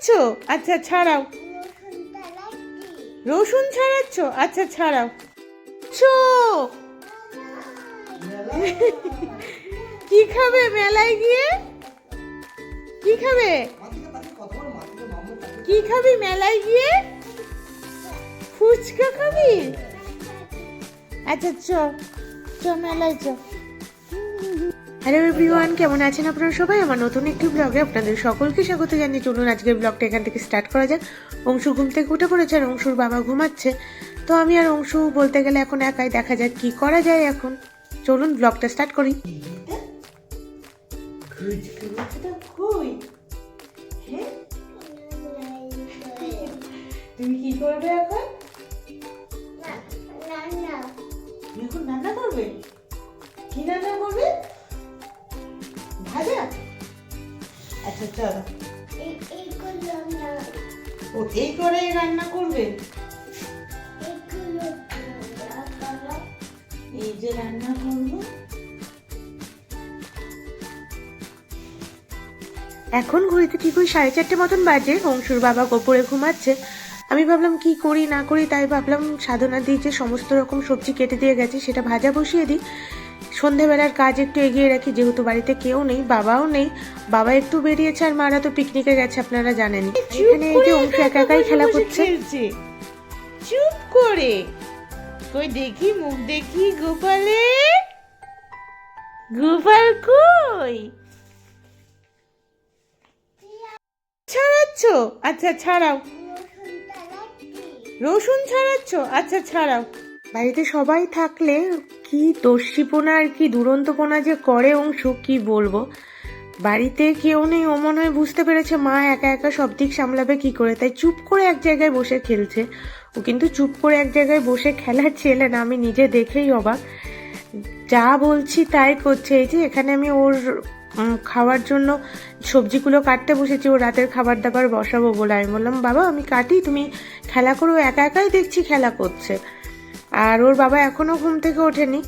ছাড়াচ্ছ? আচ্ছা ছাড়াও। রসুন ছাড়াচ্ছ? আচ্ছা ছাড়াও। ছো! কি খাবে মেলায় গিয়ে? কি খাবে? কি খাবি মেলায় গিয়ে? ফুচকা খাবি? আচ্ছা চ। চ, মেলায় চ। হ্যালো এভরিওয়ান কেমন আছেন আপনারা সবাই? আমার নতুন একটি ব্লগে আপনাদের সকলকে স্বাগত জানিয়ে চলুন আজকের ব্লগটা এখান থেকে স্টার্ট করা যাক। অংশু ঘুম থেকে উঠে পড়েছে আর অংশুর বাবা ঘুমাচ্ছে। তো আমি আর অংশু বলতে গেলে এখন একাই দেখা যাক কি করা যায় এখন। চলুন ব্লগটা স্টার্ট করি। তুমি কি করবে এখন? এখন রান্না করবে? আচ্ছা ও এই করে রান্না। করবে? এই যে রান্না করব। এখন ঘড়িতে ঠিক ওই সাড়ে চারটে মতন বাজে অংশুর বাবা গোপরে ঘুমাচ্ছে। আমি ভাবলাম কি করি না করি তাই ভাবলাম সাধনা দিয়ে যে সমস্ত রকম সবজি কেটে দিয়ে গেছে সেটা ভাজা বসিয়ে দিই। সন্ধেবেলার কাজ একটু এগিয়ে রাখি যেহেতু বাড়িতে কেউ নেই বাবাও নেই। বাবা একটু বেরিয়েছে আর মারা তো পিকনিকে গেছে আপনারা জানেন। এখানে এই যে অংশু একা একাই খেলা করছে। চুপ করে। কই দেখি মুখ দেখি গোপালে? গোপাল কই? ছাড়াচ্ছ? আচ্ছা ছাড়াও। রসুন ছাড়াচ্ছ? আচ্ছা ছাড়াও। বাড়িতে সবাই থাকলে কি দস্যিপনা আর কি দুরন্তপনা যে করে অংশ, কি বলব? বাড়িতে কেউ নেই ও মনে হয় বুঝতে পেরেছে মা একা একা সব দিক সামলাবে কি করে। তাই চুপ করে এক জায়গায় বসে খেলছে। ও কিন্তু চুপ করে এক জায়গায় বসে খেলার ছেলে না, আমি নিজে দেখেই অবাক। যা বলছি তাই করছে। এই যে এখানে আমি ওর খাওয়ার জন্য সবজিগুলো কাটতে বসেছি ও রাতের খাবার দাবার বসাবো বলে। আমি বললাম, বাবা, আমি কাটি, তুমি খেলা করো, একা একাই দেখছি খেলা করছে। আর ওর বাবা এখনও ঘুম থেকে ওঠেনি।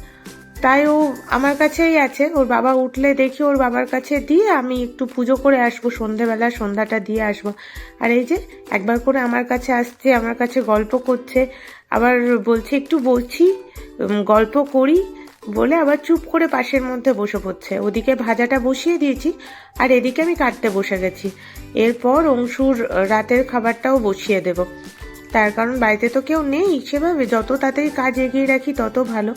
তাই ও আমার কাছেই আছে। ওর বাবা উঠলে দেখি ওর বাবার কাছে দিয়ে আমি একটু পুজো করে আসব, সন্ধেবেলা সন্ধ্যাটা দিয়ে আসব। আর এই যে একবার করে আমার কাছে আসছে, আমার কাছে গল্প করছে, আবার বলছে, একটু বলছি গল্প করি, বলে আবার চুপ করে পাশের মধ্যে বসে পড়ছে। ওদিকে ভাজাটা বসিয়ে দিয়েছি, আর এদিকে আমি কাটতে বসে গেছি। এরপর অংশুর রাতের খাবারটাও বসিয়ে দেব। তার কারণ বাড়িতে তো কেউ নেই। সেভাবে যত তাড়াতাড়ি কাজ এগিয়ে রাখি, তত ভালো।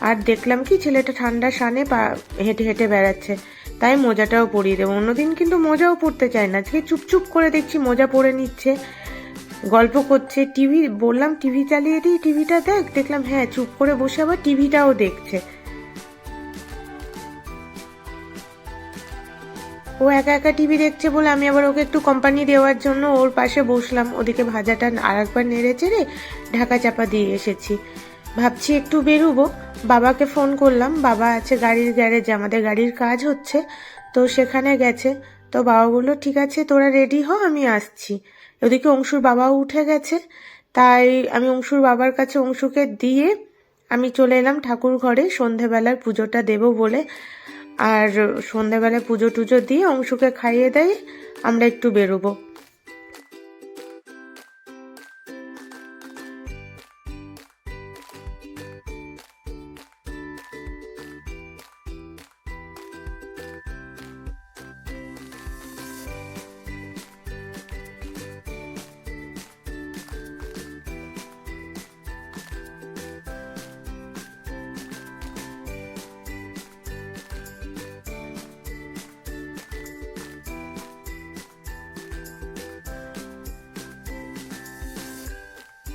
আর দেখলাম কি, ছেলেটা ঠান্ডা সানে পা হেঁটে হেঁটে বেড়াচ্ছে। তাই মোজাটাও পরিয়ে দেবো। অন্যদিন কিন্তু মোজাও পরতে চায় না। আজকে চুপচুপ করে দেখছি মোজা পরে নিচ্ছে। গল্প করছে, টিভি বললাম, টিভি চালিয়ে দিই, টিভিটা দেখ। দেখলাম হ্যাঁ চুপ করে বসে আবার টিভিটাও দেখছে। ও একা একা টিভি দেখছে বলে আমি আবার ওকে একটু কোম্পানি দেওয়ার জন্য ওর পাশে বসলাম। ওদিকে ভাজাটা আর একবার নেড়ে চেড়ে ঢাকা চাপা দিয়ে এসেছি। ভাবছি একটু বেরোবো। বাবাকে ফোন করলাম। বাবা আছে গাড়ির গ্যারেজে আমাদের গাড়ির কাজ হচ্ছে। তো সেখানে গেছে। তো বাবা বলল, ঠিক আছে, তোরা রেডি হ, আমি আসছি। ওদিকে অংশুর বাবাও উঠে গেছে। তাই আমি অংশুর বাবার কাছে অংশুকে দিয়ে আমি চলে এলাম ঠাকুর ঘরে। সন্ধেবেলার পুজোটা দেব বলে আর সন্ধ্যাবেলায় পুজো টুজো দিয়ে অংশকে খাইয়ে দেয় আমরা একটু বেরোবো।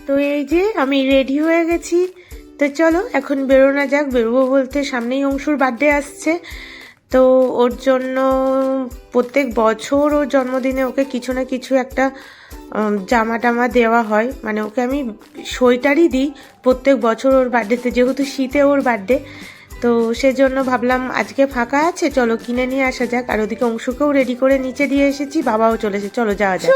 তো এই যে আমি রেডি হয়ে গেছি। তো চলো, এখন বেরোনো যাক। বেরোবো বলতে সামনেই অংশুর বার্থডে আসছে। তো ওর জন্য প্রত্যেক বছর ওর জন্মদিনে ওকে কিছু না কিছু একটা জামা টামা দেওয়া হয়। মানে ওকে আমি সোয়েটারই দিই প্রত্যেক বছর ওর বার্থডেতে যেহেতু শীতে ওর বার্থডে তো সেজন্য ভাবলাম, আজকে ফাঁকা আছে, চলো কিনে নিয়ে আসা যাক। আর ওদিকে অংশুকেও রেডি করে নিচে দিয়ে এসেছি, বাবাও চলেছে চলো যাওয়া যাক।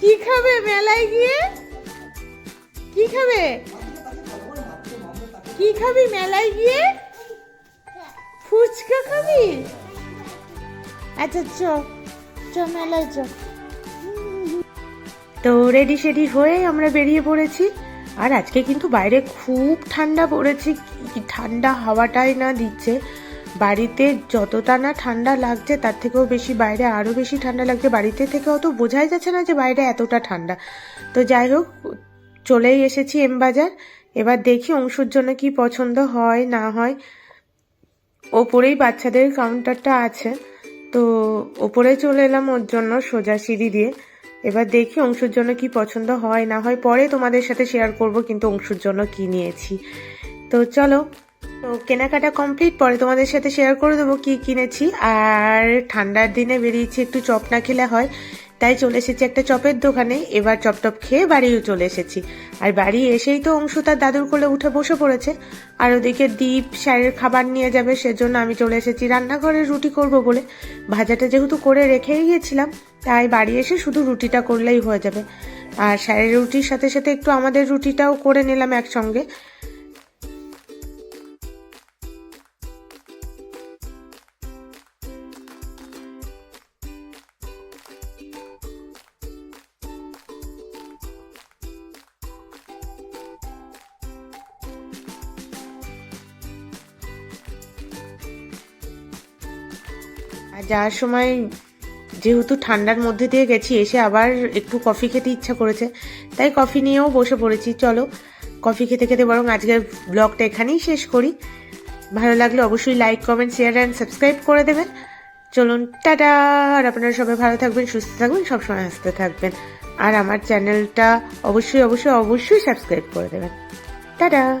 কি খাবে মেলায় গিয়ে? কি খাবে? কি খাবি মেলায় গিয়ে? ফুচকা খাবি? আচ্ছা চ চ মেলায় চ। তো রেডি সেডি হয়ে আমরা বেরিয়ে পড়েছি। আর আজকে কিন্তু বাইরে খুব ঠান্ডা পড়েছে। কি ঠান্ডা হাওয়াটাই না দিচ্ছে। বাড়িতে যতটা না ঠান্ডা লাগছে, তার থেকেও বেশি বাইরে আরও বেশি ঠান্ডা লাগছে। বাড়িতে থেকে অত বোঝাই যাচ্ছে না যে বাইরে এতটা ঠান্ডা। তো যাই হোক, চলেই এসেছি এম বাজার। এবার দেখি অংশুর জন্য কি পছন্দ হয়, না হয়। ওপরেই বাচ্চাদের কাউন্টারটা আছে। তো ওপরে চলে এলাম ওর জন্য সোজা সিঁড়ি দিয়ে। এবার দেখি অংশুর জন্য কি পছন্দ হয়, না হয়। পরে তোমাদের সাথে শেয়ার করব, কিন্তু অংশুর জন্য কি নিয়েছি। তো চলো তো কেনাকাটা কমপ্লিট পরে তোমাদের সাথে শেয়ার করে দেবো কি কিনেছি। আর ঠান্ডার দিনে বেরিয়েছি একটু চপ না খেলে হয়, তাই চলে এসেছি একটা চপের দোকানে। এবার চপ টপ খেয়ে বাড়িও চলে এসেছি। আর বাড়ি এসেই তো অংশু তার দাদুর কোলে উঠে বসে পড়েছে। আর ওদিকে দ্বীপ স্যারের খাবার নিয়ে যাবে, সেজন্য আমি চলে এসেছি রান্নাঘরে রুটি করব বলে। ভাজাটা যেহেতু করে রেখেই গিয়েছিলাম তাই বাড়ি এসে শুধু রুটিটা করলেই হয়ে যাবে। আর স্যারের রুটির সাথে সাথে একটু আমাদের রুটিটাও করে নিলাম একসঙ্গে। আর যাওয়ার সময় যেহেতু ঠান্ডার মধ্যে দিয়ে গেছি, এসে আবার একটু কফি খেতে ইচ্ছা করেছে। তাই কফি নিয়েও বসে পড়েছি। চলো, কফি খেতে খেতে বরং আজকের ব্লগটা এখানেই শেষ করি। ভালো লাগলে অবশ্যই like, comment, share and subscribe করে দেবেন। চলুন, টাটা! আর আপনারা সবাই ভালো থাকবেন, সুস্থ থাকবেন, সবসময় হাসতে থাকবেন। আর আমার চ্যানেলটা অবশ্যই অবশ্যই অবশ্যই সাবস্ক্রাইব করে দেবেন। টাটা!